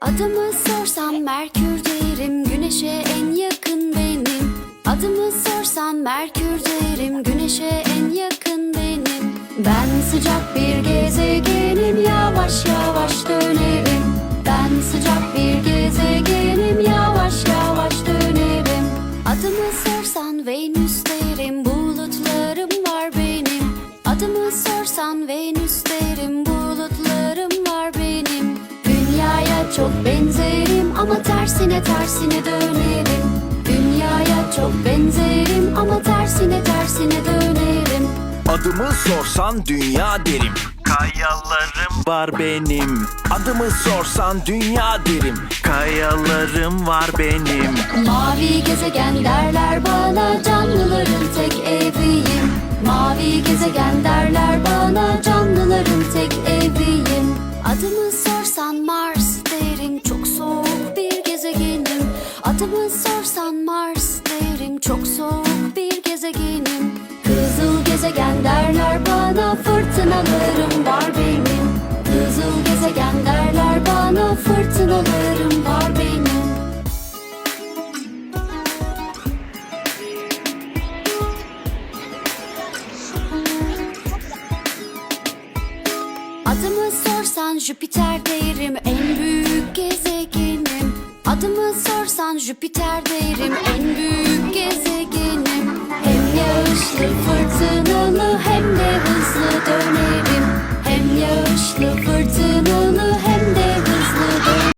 Adımı sorsan Merkür derim Güneşe en yakın benim. Adımı sorsan Merkür derim Güneşe en yakın benim. Ben sıcak bir gezegenim Yavaş yavaş sorsan Venüs derim Bulutlarım var benim. Adımı sorsan Venüs derim Bulutlarım var benim. Dünyaya çok benzerim ama tersine tersine dönerim. Dünyaya çok benzerim ama tersine tersine dönerim. Adımı sorsan dünya derim. Kayalarım var benim. Adımı sorsan dünya derim. Kayalarım var benim. Mavi gezegen derler bana canlıların tek eviyim. Mavi gezegen derler bana canlıların tek eviyim. Adımı sorsan Mars derim çok soğuk bir gezegenim. Adımı sorsan Mars derim çok soğuk bir gezegenim. Kızıl gezegen Adımı sorsan Jüpiter derim en büyük gezegenim. Adımı sorsan Jüpiter derim en büyük gezegenim. Hem yağışlı fırtınalı hem de hızlı dönerim. Hem yağışlı fırtınalı